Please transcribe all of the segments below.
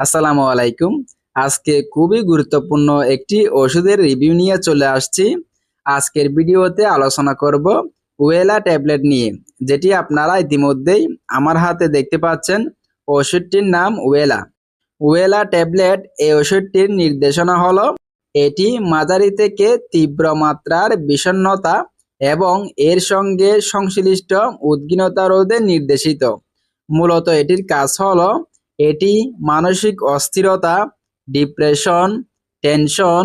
আসসালামু আলাইকুম। আজকে খুবই গুরুত্বপূর্ণ একটি ওষুধের রিভিউ নিয়ে চলে আসছি। আজকের ভিডিওতে আলোচনা করব ওয়েলা ট্যাবলেট নিয়ে, যেটি আপনারা ইতিমধ্যেই আমার হাতে দেখতে পাচ্ছেন। ওষুধটির নাম ওয়েলা। ওয়েলা ট্যাবলেট এই ওষুধটির নির্দেশনা হলো, এটি মাঝারি থেকে তীব্র মাত্রার বিষণ্ণতা এবং এর সঙ্গে সংশ্লিষ্ট উদ্গীনতা রোধে নির্দেশিত। মূলত এটির কাজ হলো এটি মানসিক অস্থিরতা, ডিপ্রেশন, টেনশন,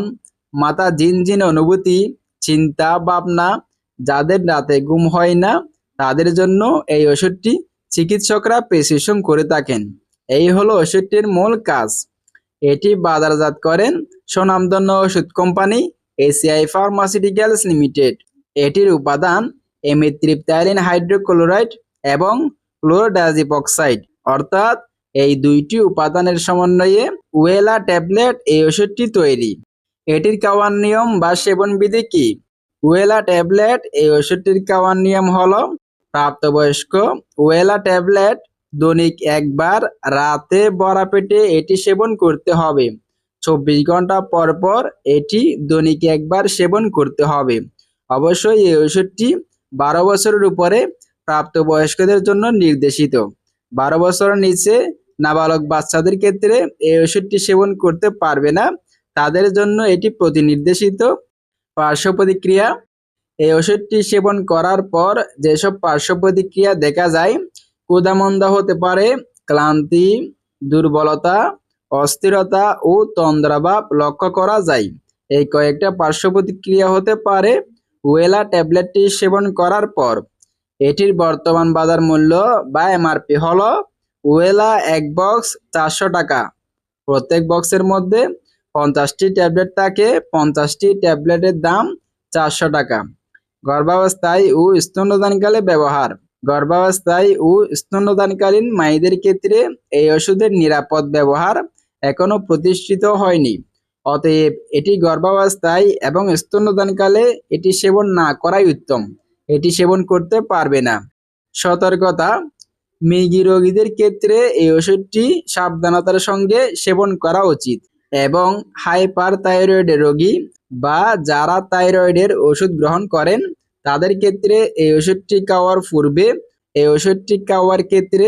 মাথা ঝিনঝিন অনুভূতি চিন্তা ভাবনা যাদের রাতে ঘুম হয় না, তাদের জন্য এই ওষুধটি চিকিৎসকরা প্রেসক্রিপশন করে থাকেন। এই হলো ওষুধটির মূল কাজ। এটি বাজারজাত করেন স্বনামধন্য ওষুধ কোম্পানি এসিআই ফার্মাসিউটিক্যালস লিমিটেড। এটির উপাদান এমিথ্রিপটাইলিন হাইড্রোক্লোরাইড এবং ক্লোরোডাজিপক্সাইড, অর্থাৎ এই দুইটি উপাদানের সমন্বয়ে ওয়েলা ট্যাবলেট এই ওষুধটি তৈরি। এটির খাওয়ার নিয়ম বা সেবনবিধি কি? ওয়েলা ট্যাবলেট এই ওষুধটির খাওয়ার নিয়ম হল, প্রাপ্তবয়স্ক ওয়েলা ট্যাবলেট দৈনিক একবার রাতে বড়া পেটে এটি সেবন করতে হবে। চব্বিশ ঘণ্টা পর পর এটি দৈনিক একবার সেবন করতে হবে। অবশ্যই এই ওষুধটি বারো বছরের উপরে প্রাপ্তবয়স্কদের জন্য নির্দেশিত। বারো বছরের নিচে নাবালক বাচ্চাদের ক্ষেত্রে এই ওষুধটি সেবন করতে পারবে না। তাদের জন্য এটি প্রতিনির্দেশিত। পার্শ্ব প্রতিক্রিয়া। এই ওষুধটি সেবন করার পর যেসব পার্শ্ব প্রতিক্রিয়া দেখা যায়, ক্ষুধামন্দা হতে পারে, ক্লান্তি, দুর্বলতা, অস্থিরতা ও তন্দ্রাভাব লক্ষ্য করা যায়। এই কয়েকটা পার্শ্ব প্রতিক্রিয়া হতে পারে ওয়েলা ট্যাবলেটটি সেবন করার পর। এটির বর্তমান বাজার মূল্য বা এমআরপি হলো ওয়েলা এক বক্স চারশো টাকা। প্রত্যেক বক্সের মধ্যে পঞ্চাশটি ট্যাবলেট থাকে, পঞ্চাশটি ট্যাবলেটের দাম চারশো টাকা। গর্ভাবস্থায় ও স্তন্যদানকালে ব্যবহার। গর্ভাবস্থায় ও স্তন্যদানকালীন মায়েদের ক্ষেত্রে এই ওষুধের নিরাপদ ব্যবহার এখনও প্রতিষ্ঠিত হয়নি। অতএব এটি গর্ভাবস্থায় এবং স্তন্যদানকালে এটি সেবন না করাই উত্তম। এটি সেবন করতে পারবে না। সতর্কতা মৃগী রোগীদের ক্ষেত্রে এই ওষুধটি সাবধানতার সঙ্গে সেবন করা উচিত। এবং হাইপার থাইরয়েড রোগী বা যারা থাইরয়েডের ওষুধ গ্রহণ করেন, তাদের ক্ষেত্রে এই ওষুধটি খাওয়ার পূর্বে এই ওষুধটি খাওয়ার ক্ষেত্রে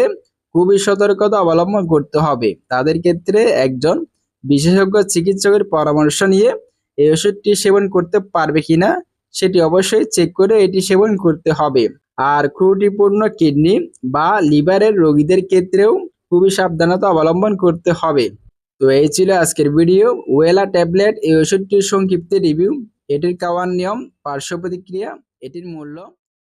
খুবই সতর্কতা অবলম্বন করতে হবে। তাদের ক্ষেত্রে একজন বিশেষজ্ঞ চিকিৎসকের পরামর্শ নিয়ে এই ওষুধটি সেবন করতে পারবে কিনা, সেটি অবশ্যই চেক করে এটি সেবন করতে হবে। আর ক্রুটিপূর্ণ কিডনি বা লিভারের রোগীদের ক্ষেত্রেও খুবই সাবধানতা অবলম্বন করতে হবে। তো এই ছিল আজকের ভিডিও ওয়েলা ট্যাবলেট এই ওষুধটির সংক্ষিপ্ত রিভিউ এটির কাওয়ার নিয়ম, পার্শ্ব প্রতিক্রিয়া, এটির মূল্য